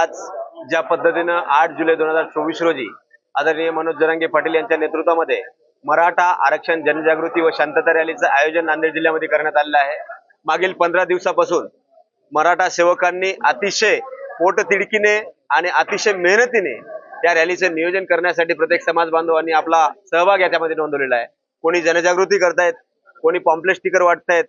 आज ज्या पद्धतीनं आठ जुलै दोन हजार चोवीस रोजी आदरणीय मनोज जरांगे पाटील यांच्या नेतृत्वामध्ये मराठा आरक्षण जनजागृती व शांतता रॅलीचं आयोजन नांदेड जिल्ह्यामध्ये करण्यात आलेलं आहे. मागील पंधरा दिवसापासून मराठा सेवकांनी अतिशय पोटतिडकीने आणि अतिशय मेहनतीने या रॅलीचं नियोजन करण्यासाठी प्रत्येक समाज बांधवांनी आपला सहभाग याच्यामध्ये नोंदवलेला आहे. कोणी जनजागृती करतायत कोणी पॉम्पलेट स्टिकर वाटतायत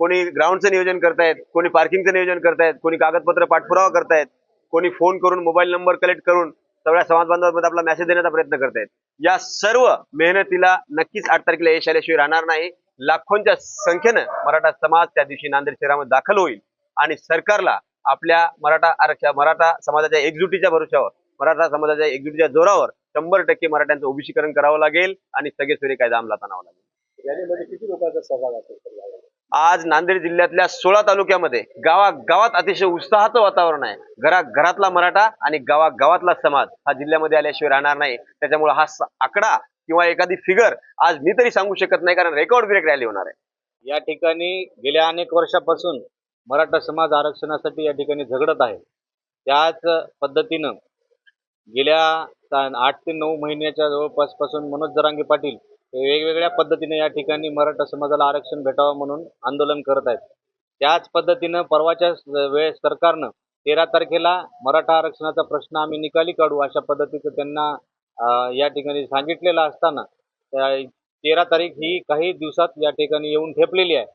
कोणी ग्राउंडचं नियोजन करतायत कोणी पार्किंगचं नियोजन करतायत कोणी कागदपत्र पाठपुरावा करतायत कोणी फोन करून मोबाईल नंबर कलेक्ट करून सगळ्या समाज बांधवांमध्ये आपला मेसेज देण्याचा प्रयत्न करतायत या सर्व मेहनतीला नक्कीच आठ तारखेला यश आल्याशिवाय राहणार नाही. लाखोंच्या संख्येनं मराठा समाज त्या दिवशी नांदेड शहरामध्ये दाखल होईल. आणि सरकारला आपल्या मराठा आरक्षण मराठा समाजाच्या एकजुटीच्या भरोशावर मराठा समाजाच्या एकजुटीच्या जोरावर शंभर टक्के मराठ्यांचं ओबीसीकरण करावं लागेल आणि सगळे सोयरे कायदा अंमलात आणावा लागेल. रॅलीमध्ये किती लोकांचा सहभाग असेल आज नांदेड जिल्ह्यातल्या सोळा तालुक्यामध्ये गावागावात अतिशय उत्साहाचं वातावरण आहे. घरा घरातला मराठा आणि गावागावातला समाज हा जिल्ह्यामध्ये आल्याशिवाय राहणार नाही. त्याच्यामुळे हा आकडा किंवा एखादी फिगर आज मी तरी सांगू शकत नाही कारण रेकॉर्ड ब्रेक रॅली होणार आहे. या ठिकाणी गेल्या अनेक वर्षापासून मराठा समाज आरक्षणासाठी या ठिकाणी झगडत आहे. त्याच पद्धतीनं गेल्या आठ ते नऊ महिन्याच्या जवळपासपासून मनोज जरांगे पाटील वेगवेगळ्या पद्धतीने या ठिकाणी मराठा समाजाला आरक्षण भेटावं म्हणून आंदोलन करत आहेत. त्याच पद्धतीनं परवाच्या वेळेस सरकारनं तेरा तारखेला मराठा आरक्षणाचा प्रश्न आम्ही निकाली काढू अशा पद्धतीचं त्यांना या ठिकाणी सांगितलेलं असताना तेरा तारीख ही काही दिवसात या ठिकाणी येऊन ठेपलेली आहे.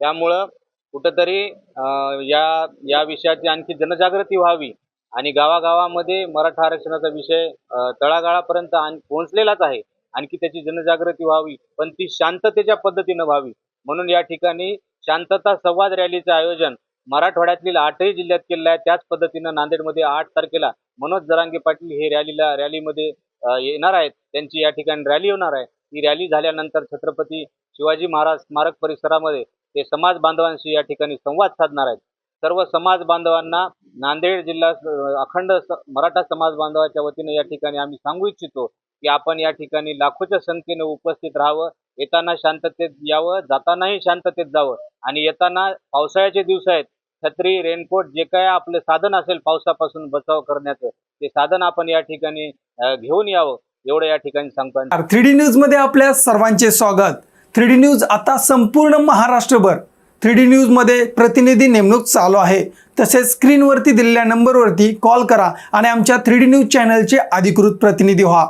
त्यामुळं कुठंतरी या या विषयाची आणखी जनजागृती व्हावी आणि गावागावामध्ये मराठा आरक्षणाचा विषय तळागाळापर्यंत आण- पोहोचलेलाच आहे. आणखी त्याची जनजागृती व्हावी पण ती शांततेच्या पद्धतीनं व्हावी. म्हणून या ठिकाणी शांतता संवाद रॅलीचं आयोजन मराठवाड्यातील आठही जिल्ह्यात केलेलं आहे. त्याच पद्धतीनं नांदेडमध्ये आठ तारखेला मनोज जरांगे पाटील हे रॅलीला रॅलीमध्ये येणार आहेत. त्यांची या ठिकाणी रॅली होणार आहे. ही रॅली झाल्यानंतर छत्रपती शिवाजी महाराज स्मारक परिसरामध्ये ते समाज बांधवांशी या ठिकाणी संवाद साधणार आहेत. सर्व समाज बांधवांना नांदेड जिल्हा अखंड स- मराठा समाज बांधवाच्या वतीने या ठिकाणी आम्ही सांगू इच्छितो. की आपण या ठिकाणी लाखोच्या संख्येने उपस्थित राहावं येताना शांततेत यावं जातानाही शांततेत जावं. आणि येताना पावसाळ्याचे दिवस आहेत छत्री रेनकोट जे काय आपलं साधन असेल पावसापासून बचाव करण्याचं ते साधन आपण या ठिकाणी घेऊन यावं एवढं या ठिकाणी सांगतो. आणि थ्री डी न्यूजमध्ये आपल्या सर्वांचे स्वागत. थ्री डी न्यूज आता संपूर्ण महाराष्ट्रभर. थ्री डी न्यूजमध्ये प्रतिनिधी नेमणूक चालू आहे. तसेच स्क्रीनवरती दिलेल्या नंबरवरती कॉल करा आणि आमच्या थ्री डी न्यूज चॅनलचे अधिकृत प्रतिनिधी व्हा.